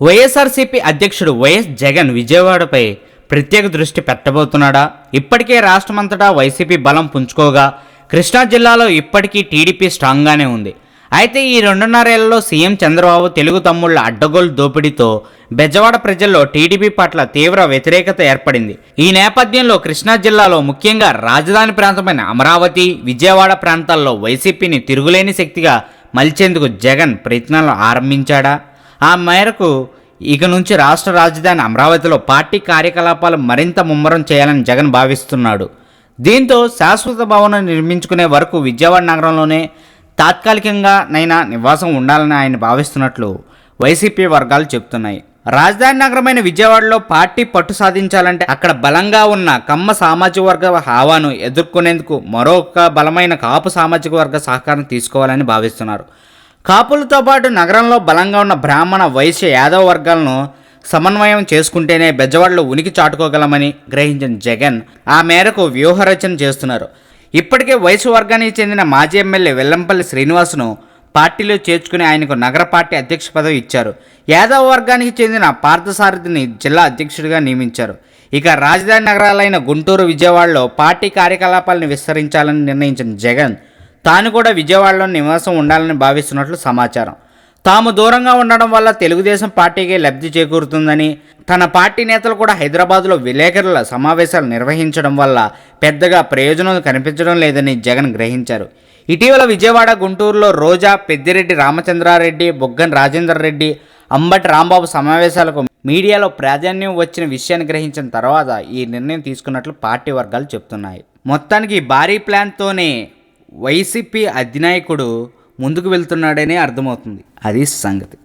వైఎస్ఆర్సీపీ అధ్యక్షుడు వైఎస్ జగన్ విజయవాడపై ప్రత్యేక దృష్టి పెట్టబోతున్నాడా? ఇప్పటికే రాష్ట్రమంతటా వైసీపీ బలం పుంజుకోగా కృష్ణా జిల్లాలో ఇప్పటికీ టీడీపీ స్ట్రాంగ్గానే ఉంది. అయితే ఈ రెండున్నరేళ్ళలో సీఎం చంద్రబాబు తెలుగు తమ్ముళ్ళ అడ్డగోలు దోపిడీతో బెజవాడ ప్రజల్లో టీడీపీ పట్ల తీవ్ర వ్యతిరేకత ఏర్పడింది. ఈ నేపథ్యంలో కృష్ణా జిల్లాలో ముఖ్యంగా రాజధాని ప్రాంతమైన అమరావతి విజయవాడ ప్రాంతాల్లో వైసీపీని తిరుగులేని శక్తిగా మలిచేందుకు జగన్ ప్రయత్నాలు ఆరంభించాడా? ఆ మేరకు ఇక నుంచి రాష్ట్ర రాజధాని అమరావతిలో పార్టీ కార్యకలాపాలు మరింత ముమ్మరం చేయాలని జగన్ భావిస్తున్నాడు. దీంతో శాశ్వత భవనం నిర్మించుకునే వరకు విజయవాడ నగరంలోనే తాత్కాలికంగా నైనా నివాసం ఉండాలని ఆయన భావిస్తున్నట్లు వైసీపీ వర్గాలు చెబుతున్నాయి. రాజధాని నగరమైన విజయవాడలో పార్టీ పట్టు సాధించాలంటే అక్కడ బలంగా ఉన్న కమ్మ సామాజిక వర్గ హావాను ఎదుర్కొనేందుకు మరొక బలమైన కాపు సామాజిక వర్గ సహకారం తీసుకోవాలని భావిస్తున్నారు. కాపులతో పాటు నగరంలో బలంగా ఉన్న బ్రాహ్మణ వైశ్య యాదవ వర్గాలను సమన్వయం చేసుకుంటేనే బెజవాడలో ఉనికి చాటుకోగలమని గ్రహించిన జగన్ ఆ మేరకు వ్యూహరచన చేస్తున్నారు. ఇప్పటికే వయసు వర్గానికి చెందిన మాజీ ఎమ్మెల్యే వెల్లంపల్లి శ్రీనివాసును పార్టీలో చేర్చుకుని ఆయనకు నగర పార్టీ అధ్యక్ష పదవి ఇచ్చారు. యాదవ వర్గానికి చెందిన పార్థసారథిని జిల్లా అధ్యక్షుడిగా నియమించారు. ఇక రాజధాని నగరాలైన గుంటూరు విజయవాడలో పార్టీ కార్యకలాపాలను విస్తరించాలని నిర్ణయించిన జగన్ తాను కూడా విజయవాడలో నివాసం ఉండాలని భావిస్తున్నట్లు సమాచారం. తాము దూరంగా ఉండడం వల్ల తెలుగుదేశం పార్టీకి లబ్ధి చేకూరుతుందని తన పార్టీ నేతలు కూడా హైదరాబాద్లో విలేకరుల సమావేశాలు నిర్వహించడం వల్ల పెద్దగా ప్రయోజనం కనిపించడం లేదని జగన్ గ్రహించారు. ఇటీవల విజయవాడ గుంటూరులో రోజా పెద్దిరెడ్డి రామచంద్రారెడ్డి బొగ్గన్ రాజేందర్ రెడ్డి అంబటి రాంబాబు సమావేశాలకు మీడియాలో ప్రాధాన్యం వచ్చిన విషయాన్ని గ్రహించిన తర్వాత ఈ నిర్ణయం తీసుకున్నట్లు పార్టీ వర్గాలు చెప్తున్నాయి మొత్తానికి భారీ ప్లాన్తోనే వైసీపీ అధినాయకుడు ముందుకు వెళ్తున్నాడనే అర్థమవుతుంది. అది సంగతి.